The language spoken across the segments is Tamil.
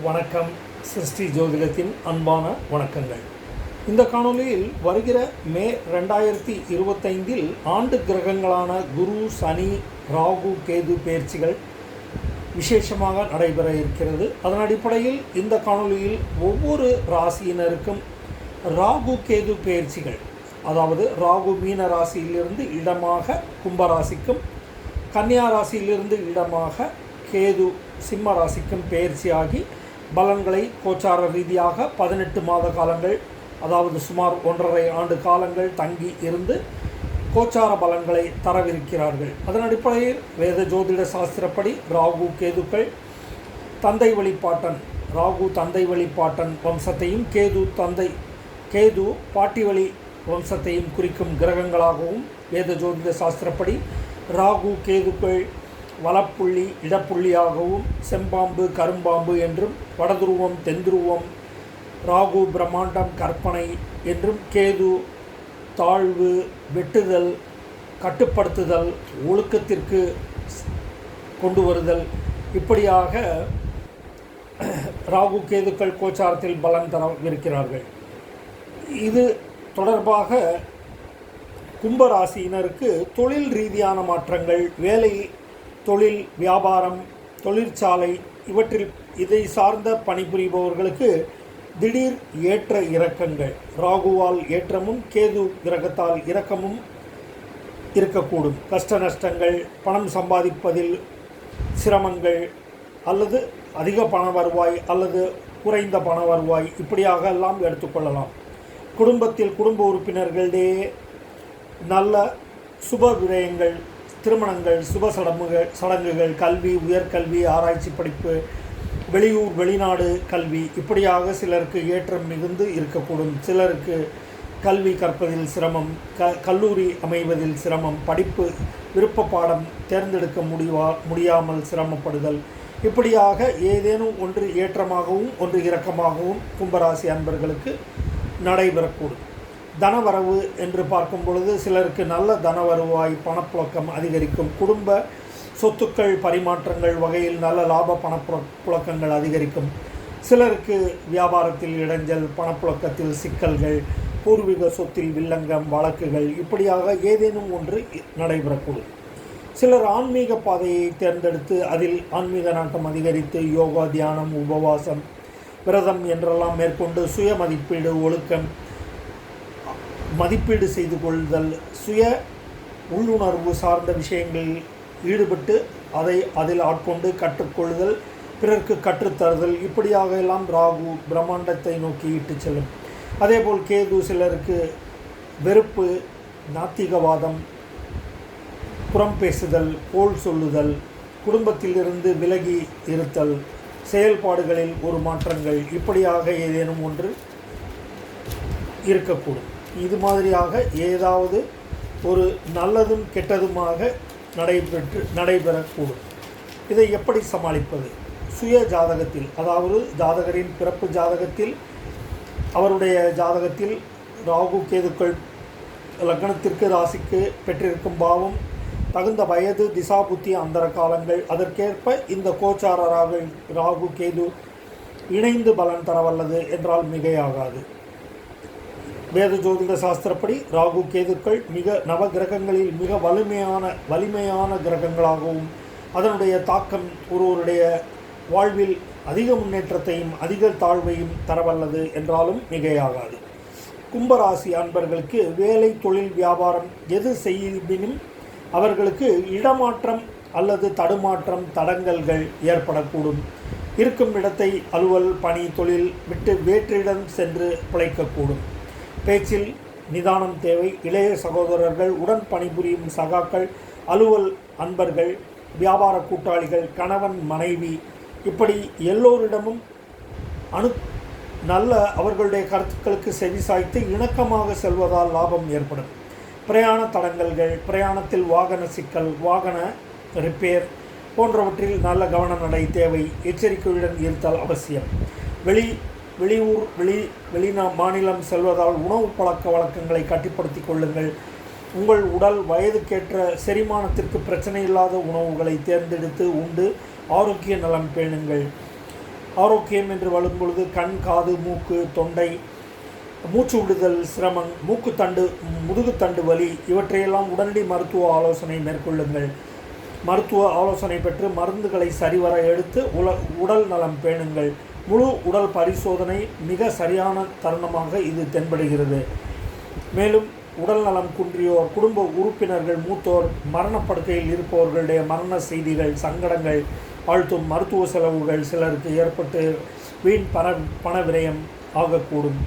வணக்கம். சிருஷ்டி ஜோதிடத்தின் அன்பான வணக்கங்கள். இந்த காணொளியில் வருகிற மே ரெண்டாயிரத்தி இருபத்தைந்தில் ஆண்டு கிரகங்களான குரு சனி ராகு கேது பயிற்சிகள் விசேஷமாக நடைபெற இருக்கிறது. அதன் அடிப்படையில் இந்த காணொளியில் ஒவ்வொரு ராசியினருக்கும் ராகு கேது பயிற்சிகள் அதாவது ராகு மீன ராசியிலிருந்து இடமாக கும்பராசிக்கும் கன்னியா ராசியிலிருந்து இடமாக கேது சிம்ம ராசிக்கும் பெயர்ச்சியாகி பலன்களை கோச்சார ரீதியாக பதினெட்டு மாத காலங்கள் அதாவது சுமார் ஒன்றரை ஆண்டு காலங்கள் தங்கி இருந்து கோச்சார பலன்களை தரவிருக்கிறார்கள். அதன் அடிப்படையில் வேத ஜோதிட சாஸ்திரப்படி ராகு கேதுக்கள் தந்தை வழிபாட்டன் ராகு தந்தை வழிபாட்டன் வம்சத்தையும் கேது தந்தை கேது பாட்டி வழி வம்சத்தையும் குறிக்கும் கிரகங்களாகவும் வேத ஜோதிட சாஸ்திரப்படி ராகு கேதுக்கள் வலப்புள்ளி இடப்புள்ளியாகவும் செம்பாம்பு கரும்பாம்பு என்றும் வடதுருவம் தென்துருவம் ராகு பிரம்மாண்டம் கற்பனை என்றும் கேது தாழ்வு வெட்டுதல் கட்டுப்படுத்துதல் ஒழுக்கத்திற்கு கொண்டு வருதல். இப்படியாக ராகு கேதுக்கள் கோச்சாரத்தில் பலன் தரவிருக்கிறார்கள். இது தொடர்பாக கும்பராசியினருக்கு தொழில் ரீதியான மாற்றங்கள் வேலை தொழில் வியாபாரம் தொழிற்சாலை இவற்றில் இதை சார்ந்த பணிபுரிபவர்களுக்கு திடீர் ஏற்ற இறக்கங்கள். ராகுவால் ஏற்றமும் கேது கிரகத்தால் இறக்கமும் இருக்கக்கூடும். கஷ்ட நஷ்டங்கள் பணம் சம்பாதிப்பதில் சிரமங்கள் அல்லது அதிக பண வருவாய் அல்லது குறைந்த பண வருவாய் இப்படியாக எல்லாம் எடுத்துக்கொள்ளலாம். குடும்பத்தில் குடும்ப உறுப்பினர்களிடையே நல்ல சுப விரயங்கள் திருமணங்கள் சுப சடங்குகள் சடங்குகள் கல்வி உயர்கல்வி ஆராய்ச்சி படிப்பு வெளியூர் வெளிநாடு கல்வி இப்படியாக சிலருக்கு ஏற்றம் மிகுந்து இருக்கக்கூடும். சிலருக்கு கல்வி கற்பதில் சிரமம் க கல்லூரி அமைவதில் சிரமம் படிப்பு விருப்ப பாடம் தேர்ந்தெடுக்க முடிவா முடியாமல் சிரமப்படுதல். இப்படியாக ஏதேனும் ஒன்று ஏற்றமாகவும் ஒன்று இறக்கமாகவும் கும்பராசி அன்பர்களுக்கு நடைபெறக்கூடும். தனவரவு என்று பார்க்கும் பொழுது சிலருக்கு நல்ல தனவருவாய் பணப்புழக்கம் அதிகரிக்கும். குடும்ப சொத்துக்கள் பரிமாற்றங்கள் வகையில் நல்ல லாப பணப்புழ புழக்கங்கள் அதிகரிக்கும். சிலருக்கு வியாபாரத்தில் இடைஞ்சல் பணப்புழக்கத்தில் சிக்கல்கள் பூர்வீக சொத்தில் வில்லங்கம் வழக்குகள் இப்படியாக ஏதேனும் ஒன்று நடைபெறக்கூடும். சிலர் ஆன்மீக பாதையை தேர்ந்தெடுத்து அதில் ஆன்மீக நாட்டம் அதிகரித்து யோகா தியானம் உபவாசம் விரதம் என்றெல்லாம் மேற்கொண்டு சுய மதிப்பீடு ஒழுக்கம் மதிப்பீடு செய்து கொள்தல் சுய உள்ளுணர்வு சார்ந்த விஷயங்களில் ஈடுபட்டு அதை அதில் ஆட்கொண்டு கற்றுக்கொள்ளுதல் பிறர்க்கு கற்றுத்தருதல் இப்படியாக எல்லாம் ராகு பிரம்மாண்டத்தை நோக்கி இட்டு செல்லும். அதேபோல் கேது சிலருக்கு வெறுப்பு நாத்திகவாதம் புறம் பேசுதல் போல் சொல்லுதல் குடும்பத்திலிருந்து விலகி இருத்தல் செயல்பாடுகளில் ஒரு மாற்றங்கள் இப்படியாக ஏதேனும் ஒன்று இருக்கக்கூடும். இது மாதிரியாக ஏதாவது ஒரு நல்லதும் கெட்டதுமாக நடைபெற்று நடைபெறக்கூடும். இதை எப்படி சமாளிப்பது? சுய ஜாதகத்தில் அதாவது ஜாதகரின் பிறப்பு ஜாதகத்தில் அவருடைய ஜாதகத்தில் ராகு கேதுக்கள் லக்னத்திற்கு ராசிக்கு பெற்றிருக்கும் பாவம் தகுந்த வயது திசா புத்தி அந்தர காலங்கள் அதற்கேற்ப இந்த கோச்சார ராகு ராகு கேது இணைந்து பலன் தரவல்லது என்றால் மிகையாகாது. வேத ஜோதிட சாஸ்திரப்படி ராகு கேதுக்கள் மிக நவ கிரகங்களில் மிக வலிமையான வலிமையான கிரகங்களாகவும் அதனுடைய தாக்கம் ஒருவருடைய வாழ்வில் அதிக முன்னேற்றத்தையும் அதிக தாழ்வையும் தரவல்லது என்றாலும் மிகையாகாது. கும்பராசி அன்பர்களுக்கு வேலை தொழில் வியாபாரம் எது செய்யினும் அவர்களுக்கு இடமாற்றம் அல்லது தடுமாற்றம் தடங்கல்கள் ஏற்படக்கூடும். இருக்கும் இடத்தை அலுவல் பணி தொழில் விட்டு வேற்றிடம் சென்று பிழைக்கக்கூடும். பேச்சில் நிதானம் தேவை. இளைய சகோதரர்கள் உடன் பணிபுரியும் சகாக்கள் அலுவல் அன்பர்கள் வியாபார கூட்டாளிகள் கணவன் மனைவி இப்படி எல்லோரிடமும் அணு நல்ல அவர்களுடைய கருத்துக்களுக்கு செவிசாய்த்து இணக்கமாக செல்வதால் லாபம் ஏற்படும். பிரயாண தடங்கல்கள் பிரயாணத்தில் வாகன சிக்கல் வாகன ரிப்பேர் போன்றவற்றில் நல்ல கவன நடை தேவை. எச்சரிக்கையுடன் இருத்தல் அவசியம். வெளி வெளியூர் வெளி வெளிநா மாநிலம் செல்வதால் உணவு பழக்க வழக்கங்களை கட்டுப்படுத்திக் கொள்ளுங்கள். உங்கள் உடல் வயதுக்கேற்ற செரிமானத்திற்கு பிரச்சனை இல்லாத உணவுகளை தேர்ந்தெடுத்து உண்டு. ஆரோக்கிய நலம் பேணுங்கள். ஆரோக்கியம் என்று வரும் பொழுது கண் காது மூக்கு தொண்டை மூச்சு விடுதல் சிரமம் மூக்குத்தண்டு முதுகுத்தண்டு வலி இவற்றையெல்லாம் உடனடி மருத்துவ ஆலோசனை மேற்கொள்ளுங்கள். மருத்துவ ஆலோசனை பெற்று மருந்துகளை சரிவர எடுத்து உல உடல் நலம் பேணுங்கள். முழு உடல் பரிசோதனை மிக சரியான தருணமாக இது தென்படுகிறது. மேலும் உடல் நலம் குன்றியோர் குடும்ப உறுப்பினர்கள் மூத்தோர் மரணப்படுக்கையில் இருப்பவர்களுடைய மரண செய்திகள் சங்கடங்கள் வாழ்த்தும் மருத்துவ செலவுகள் சிலருக்கு ஏற்பட்டு வீண் பண பண விரயம் ஆகக்கூடும்.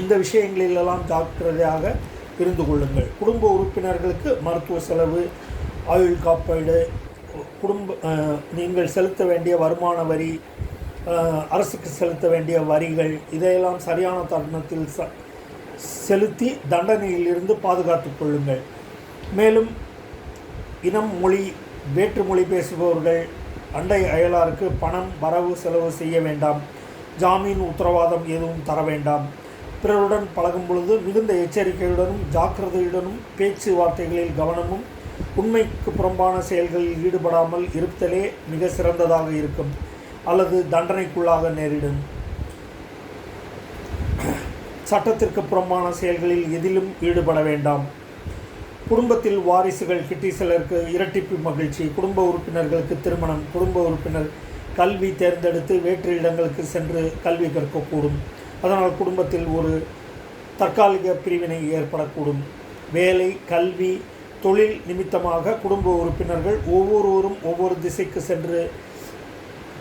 இந்த விஷயங்களிலெல்லாம் ஜாக்கிரதையாக இருந்து கொள்ளுங்கள். குடும்ப உறுப்பினர்களுக்கு மருத்துவ செலவு ஆயுள் காப்பீடு குடும்ப நீங்கள் செலுத்த வேண்டிய வருமான வரி அரசுக்கு செலுத்த வேண்டிய வரிகள் இதையெல்லாம் சரியான தருணத்தில் ச செலுத்தி தண்டனையிலிருந்து பாதுகாத்து கொள்ளுங்கள். மேலும் இனம் மொழி வேற்று மொழி பேசுபவர்கள் அண்டை அயலாருக்கு பணம் வரவு செலவு செய்ய வேண்டாம். ஜாமீன் உத்தரவாதம் எதுவும் தர வேண்டாம். பிறருடன் பழகும் பொழுது மிகுந்த எச்சரிக்கையுடனும் ஜாக்கிரதையுடனும் பேச்சுவார்த்தைகளில் கவனமும் உண்மைக்கு புறம்பான செயல்களில் ஈடுபடாமல் இருத்தலே மிக சிறந்ததாக இருக்கும். அல்லது தண்டனைக்குள்ளாக நேரிடும். சட்டத்திற்கு புறம்பான செயல்களில் எதிலும் ஈடுபட வேண்டாம். குடும்பத்தில் வாரிசுகள் கிட்டி சிலருக்கு இரட்டிப்பு மகிழ்ச்சி. குடும்ப உறுப்பினர்களுக்கு திருமணம். குடும்ப உறுப்பினர் கல்வி தேர்ந்தெடுத்து வேற்று இடங்களுக்கு சென்று கல்வி கற்கக்கூடும். அதனால் குடும்பத்தில் ஒரு தற்காலிக பிரிவினை ஏற்படக்கூடும். வேலை கல்வி தொழில் நிமித்தமாக குடும்ப உறுப்பினர்கள் ஒவ்வொருவரும் ஒவ்வொரு திசைக்கு சென்று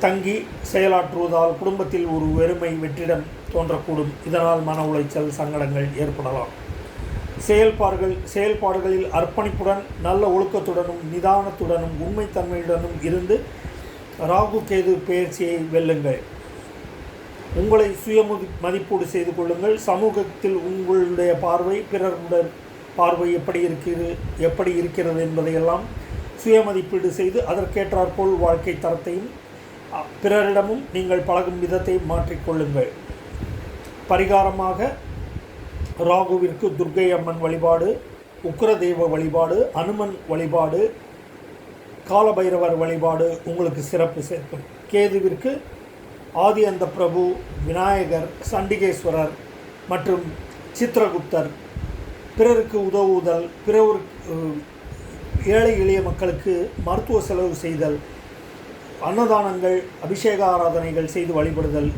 தங்கி செயலாற்றுவதால் குடும்பத்தில் ஒரு வெறுமை வெற்றிடம் தோன்றக்கூடும். இதனால் மன உளைச்சல் சங்கடங்கள் ஏற்படலாம். செயல்பாடுகள் செயல்பாடுகளில் அர்ப்பணிப்புடன் நல்ல ஒழுக்கத்துடனும் நிதானத்துடனும் உண்மைத்தன்மையுடனும் இருந்து ராகு கேது பெயர்ச்சியை வெல்லுங்கள். உங்களை சுயமதி மதிப்பீடு செய்து கொள்ளுங்கள். சமூகத்தில் உங்களுடைய பார்வை பிறருடன் பார்வை எப்படி இருக்கிறது எப்படி இருக்கிறது என்பதையெல்லாம் சுய மதிப்பீடு செய்து அதற்கேற்றாற்போல் வாழ்க்கை தரத்தையும் பிறரிடமும் நீங்கள் பழகும் விதத்தை மாற்றிக்கொள்ளுங்கள். பரிகாரமாக ராகுவிற்கு துர்க்கை அம்மன் வழிபாடு உக்கிரதெய்வ வழிபாடு அனுமன் வழிபாடு காலபைரவர் வழிபாடு உங்களுக்கு சிறப்பு சேர்க்கும். கேதுவிற்கு ஆதி அந்த பிரபு விநாயகர் சண்டிகேஸ்வரர் மற்றும் சித்திரகுப்தர். பிறருக்கு உதவுதல் பிறருக்கு ஏழை எளிய மக்களுக்கு மருத்துவ செலவு செய்தல் அன்னதானங்கள் அபிஷேக ஆராதனைகள் செய்து வழிபடுதல்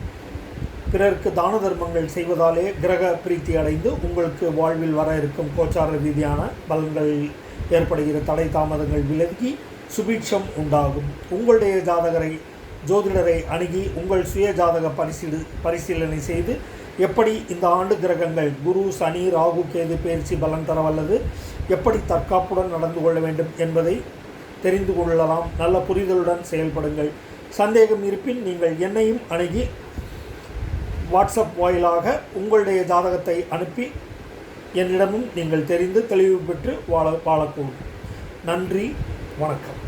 பிறருக்கு தான தர்மங்கள் செய்வதாலே கிரக பிரீத்தி அடைந்து உங்களுக்கு வாழ்வில் வர இருக்கும் கோச்சார ரீதியான பலன்கள் ஏற்படுகிற தடை தாமதங்கள் விலகி சுபீட்சம் உண்டாகும். உங்களுடைய ஜாதகரை ஜோதிடரை அணுகி உங்கள் சுய ஜாதக பரிசீலி பரிசீலனை செய்து எப்படி இந்த ஆண்டு கிரகங்கள் குரு சனி ராகு கேது பயிற்சி பலன் தர வல்லது எப்படி தற்காப்புடன் நடந்து கொள்ள வேண்டும் என்பதை தெரிந்து கொள்ளலாம். நல்ல புரிதலுடன் செயல்படுங்கள். சந்தேகம் இருப்பின் நீங்கள் என்னையும் அணுகி வாட்ஸ்அப் வாயிலாக உங்களுடைய ஜாதகத்தை அனுப்பி என்னிடமும் நீங்கள் தெரிந்து தெளிவு பெற்று வாழ வாழக்கூடும். நன்றி வணக்கம்.